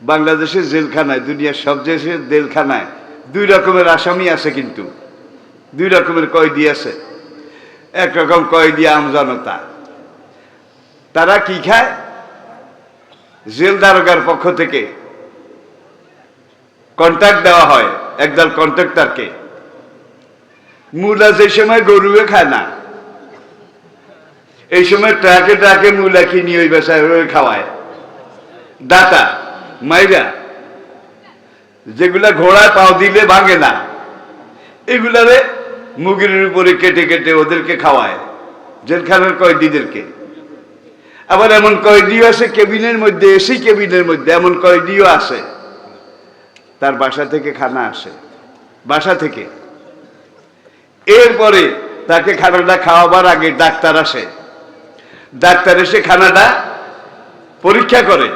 বাংলাদেশের জেলখানায়, দুনিয়ার সব দেশের জেলখানায় দুই রকমের আসামি আছে কিন্তু। দুই রকমের কয়েদি আছে। একরকম কয়েদি আমজনতা তারা কি খায়? জেল দারোগার পক্ষ থেকে কন্ট্রাক্ট দেওয়া হয় একদল কন্ট্রাক্টরকে মূলা যে সময় গরুয়ে খায় না, এই সময় ট্রাকে ট্রাকে মূলা কিনি ওই বেসায় খাওয়ায়। দাতা মাইরা। যেগুলা ঘোড়ায় পাও দিলে ভাঙে না। এগুলারে মুগের উপরে কেটে কেটে ওদেরকে খাওয়ায়। জেলখানার কয়েদিদেরকে। আবার এমন কয়েদিও আছে কেবিনের মধ্যে এসি কেবিনের মধ্যে এমন কয়েদিও আছে তার বাসা থেকে খানা আসে। বাসা থেকে। এরপরে তাকে খানাটা খাওয়াবার আগে ডাক্তার আসে। ডাক্তার এসে খানাটা পরীক্ষা করে।